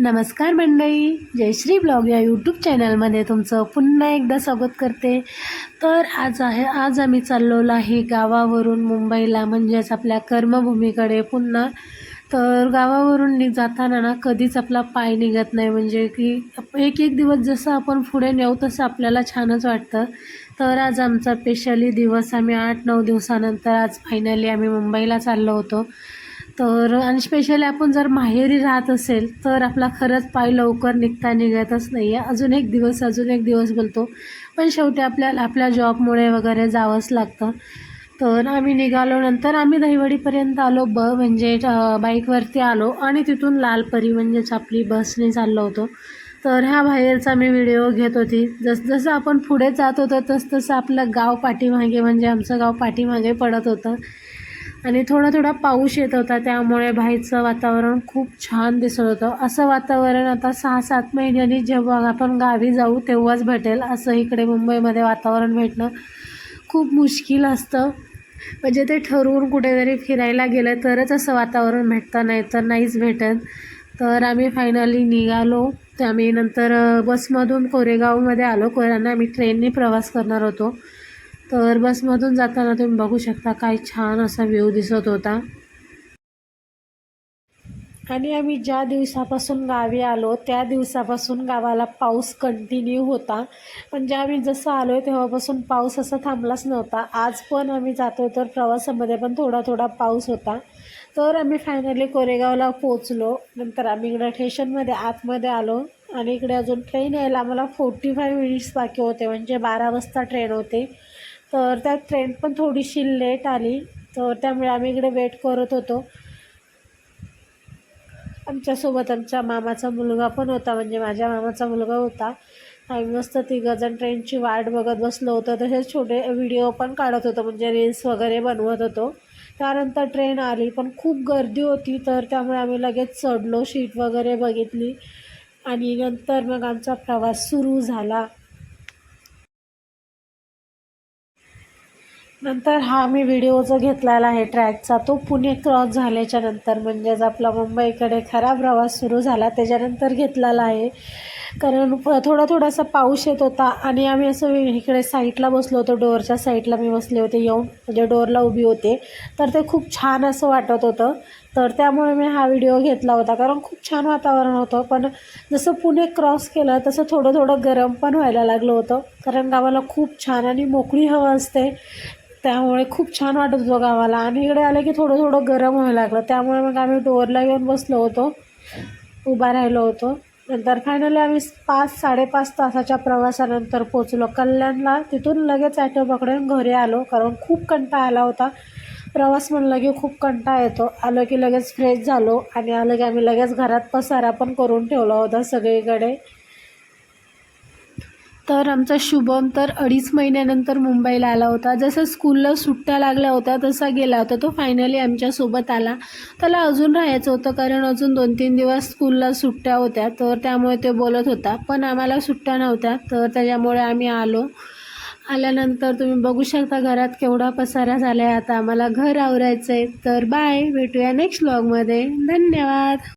नमस्कार मंडळी जयश्री ब्लॉग या यूट्यूब चॅनलमध्ये तुमचं पुन्हा एकदा स्वागत करते. तर आज आहे आज आम्ही चाललेलो आहे गावावरून मुंबईला म्हणजेच आपल्या कर्मभूमीकडे पुन्हा. तर गावावरून नि जाताना ना कधीच आपला पाय निघत नाही म्हणजे की एक एक दिवस जसं आपण पुढे नेऊ तसं आपल्याला छानच वाटतं. तर आज आमचा स्पेशली दिवस आम्ही आठ नऊ दिवसानंतर आज फायनली आम्ही मुंबईला चाललो होतो. तर आणि स्पेशली आपण जर माहेरी राहत असेल तर आपला खरंच पाय लवकर निघता निघतच नाही आहे अजून एक दिवस अजून एक दिवस बोलतो. पण शेवटी आपल्याला आपल्या जॉबमुळे वगैरे जावंच लागतं. तर आम्ही निघालो नंतर आम्ही दहिवडीपर्यंत आलो ब म्हणजे बाईकवरती आलो. आणि तिथून लालपरी म्हणजेच आपली बसने चाललो होतो. तर ह्या बाहेरचा मी व्हिडिओ घेत होती. जस जसं आपण पुढे जात होतो तसतसं आपलं गाव पाठीमागे म्हणजे आमचं गाव पाठीमागे पडत होतं. आणि थोडा थोडा पाऊस येत होता त्यामुळे बाहेरचं वातावरण खूप छान दिसत होतं. असं वातावरण आता सहा सात महिन्यांनी जेव्हा आपण गावी जाऊ तेव्हाच भेटेल. असं इकडे मुंबईमध्ये वातावरण भेटणं खूप मुश्किल असतं. म्हणजे ते ठरवून कुठेतरी फिरायला गेलं तरच असं वातावरण भेटतं नाही तर नाहीच भेटत. तर आम्ही फायनली निघालो. तर आम्ही नंतर बसमधून कोरेगावमध्ये आलो. कोऱ्यांना आम्ही ट्रेनने प्रवास करणार होतो. तर बसमधून जाताना तुम्ही बघू शकता काय छान असा व्ह्यू दिसत होता. आणि आम्ही ज्या दिवसापासून गावी आलो त्या दिवसापासून गावाला पाऊस कंटिन्यू होता. म्हणजे आम्ही जसं आलो आहे तेव्हापासून पाऊस असा थांबलाच नव्हता. आज पण आम्ही जातो तर प्रवासामध्ये पण थोडा थोडा पाऊस होता. तर आम्ही फायनली कोरेगावला पोचलो नंतर आम्ही इकडं स्टेशनमध्ये आतमध्ये आलो. आणि इकडे अजून ट्रेन यायला आम्हाला फोर्टी फाय मिनिट्स बाकी होते. म्हणजे बारा वाजता ट्रेन होते. तर त्या ट्रेन पण थोडीशी लेट आली. तर त्यामुळे आम्ही इकडे वेट करत होतो. आमच्यासोबत आमच्या मामाचा मुलगा पण होता. म्हणजे माझ्या मामाचा मुलगा होता. आम्ही मस्त तिघंजण ट्रेनची वाट बघत बसलो होतो. तसेच छोटे व्हिडिओ पण काढत होतो. म्हणजे रील्स वगैरे बनवत होतो. त्यानंतर ट्रेन आली. पण खूप गर्दी होती. तर त्यामुळे आम्ही लगेच चढलो. शीट वगैरे बघितली. आणि नंतर मग आमचा प्रवास सुरू झाला. नंतर हा मी व्हिडिओ जो घेतलेला आहे ट्रॅकचा तो पुणे क्रॉस झाल्याच्यानंतर म्हणजेच आपला मुंबईकडे खरा प्रवास सुरू झाला त्याच्यानंतर घेतलेला आहे. कारण प- थोडा थोडासा पाऊस येत होता आणि आम्ही असं इकडे साईडला बसलो होतो डोअरच्या साईडला मी बसले होते येऊन म्हणजे डोअरला उभी होते. तर ते खूप छान असं वाटत होतं. तर त्यामुळे मी हा व्हिडिओ घेतला होता कारण खूप छान वातावरण होतं. पण जसं पुणे क्रॉस केलं तसं थोडं थोडं गरम पण व्हायला लागलं होतं. कारण गावाला खूप छान आणि मोकळी हवा असते. त्यामुळे खूप छान वाटत होतं गावाला. आणि इकडे आलं की थोडं थोडं गरम व्हायला लागलं. त्यामुळे मग आम्ही डोअरला येऊन बसलो होतो. उभा राहिलो होतो. नंतर फायनली आम्ही पाच साडेपाच तासाच्या प्रवासानंतर पोचलो कल्याणला तिथून लगेच ॲटो पकडून घरी आलो. कारण खूप कंटाळा आला होता. प्रवास म्हणलं की खूप कंटाळा येतो. आलो की लगेच फ्रेश झालो. आणि आलं की आम्ही लगेच घरात पसारा पण करून ठेवला होता सगळीकडे. तर आमचा शुभम तर अडीच महिन्यानंतर मुंबईला आला होता. जसं स्कूलला सुट्ट्या लागल्या होत्या तसा गेला होता. तो फायनली आमच्यासोबत आला. त्याला अजून राहायचं होतं कारण अजून दोन तीन दिवस स्कूलला सुट्ट्या होत्या. तर त्यामुळे ते बोलत होता पण आम्हाला सुट्ट्या नव्हत्या तर त्याच्यामुळे आम्ही आलो. आल्यानंतर तुम्ही बघू शकता घरात केवढा पसारा झाला आहे आता आम्हाला घर आवरायचं आहे तर बाय भेटूया नेक्स्ट ब्लॉगमध्ये धन्यवाद.